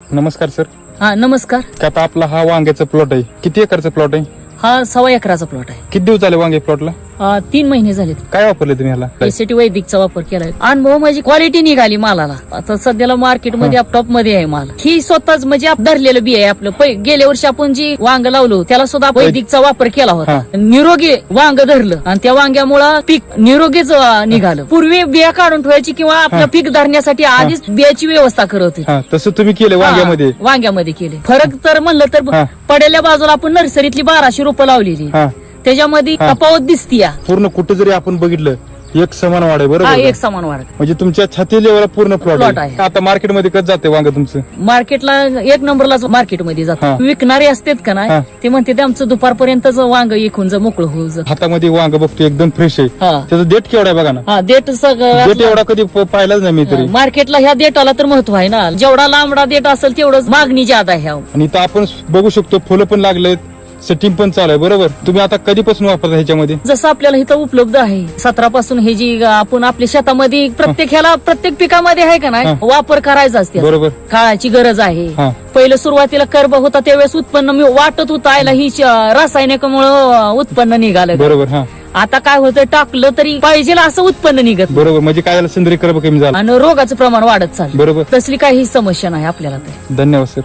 नमस्कार सर हा नमस्कार. का आता आपला हा वांग्याचा प्लॉट आहे? किती एकरचा प्लॉट आहे? हा सव्वा एकराचा प्लॉट आहे. किती दिवस झाले वांगे प्लॉटला तीन महिने झालेत. काय वापरले तुम्ही ह्याला? एसीटी वैदिकचा वापर केलाय. अनुभव म्हणजे क्वालिटी निघाली मालाला. आता सध्याला मार्केटमध्ये टॉपमध्ये आहे माल. ही स्वतःच म्हणजे आप- धरलेलं बी आहे आपलं. पै- गेल्या वर्षी आपण जी वांग लावलो त्याला सुद्धा वैदिकचा वापर केला होता. निरोगी वांग धरलं. आणि त्या वांग्यामुळं पीक निरोगीच अं, निघालं. पूर्वी बिया काढून ठेवायची किंवा आपलं पीक धरण्यासाठी आधीच बियाची व्यवस्था करत होती. हा तसं तुम्ही केलं वांग्यामध्ये हा, वांग्यामध्ये? केले. फरक तर म्हणलं तर. पडेल्या बाजूला आपण नर्सरीतली बाराशे रुपये लावलेली. हा. त्याच्यामध्ये हा. तफावत दिसतीया. पूर्ण कुठे जरी आपण बघितलं एक समान वाढ आहे हा बरोबर एक? समान वाढ म्हणजे तुमच्या छाती लेवलला पूर्ण प्लॉट Plot आहे. आहे. आता मार्केटमध्ये कसं जाते वांग तुमचं? मार्केटला एक नंबरलाच मार्केटमध्ये हा. जातो. विकणारे असतात का हा. नाही ते म्हणते ते आमचं दुपारपर्यंतच वांग एकून जर मोकळं होऊ जा. हातामध्ये वांग बघतो एकदम फ्रेश आहे. हा. त्याचं डेट केवढा आहे बघा ना? हा देठ डेट सगळं एवढा कधी प- पाहिलाच नाही मी तरी. मार्केटला ह्या देटाला तर महत्त्व आहे ना. जेवढा लांबडा देठ असेल तेवढंच मागणी जादा आहे. ह्या आणि इथं आपण बघू शकतो फुलं पण लागलेत. सेटिंग पण चालू आहे बरोबर? तुम्ही आता कधीपासून वापरता ह्याच्यामध्ये? जसं आपल्याला इथं उपलब्ध आहे सतरा पासून हे जी आपण आपल्या शेतामध्ये प्रत्येक ह्याला प्रत्येक पिकामध्ये आहे का नाही. वापर करायचा असते. बरोबर. काळाची गरज आहे. हा. पहिलं सुरुवातीला कर्ब होता त्यावेळेस उत्पन्न मी वाटत होतं आयला ही रासायनिकमुळं उत्पन्न निघालं. बरोबर हा. आता काय होतं टाकलं तरी पाहिजे असं उत्पन्न निघत. बरोबर म्हणजे काय झालं सेंद्रिय कर्ब कमी झाला. आणि रोगाचं प्रमाण वाढत चाललं. बरोबर. तसली काही समस्या नाही आपल्याला तर. धन्यवाद सर.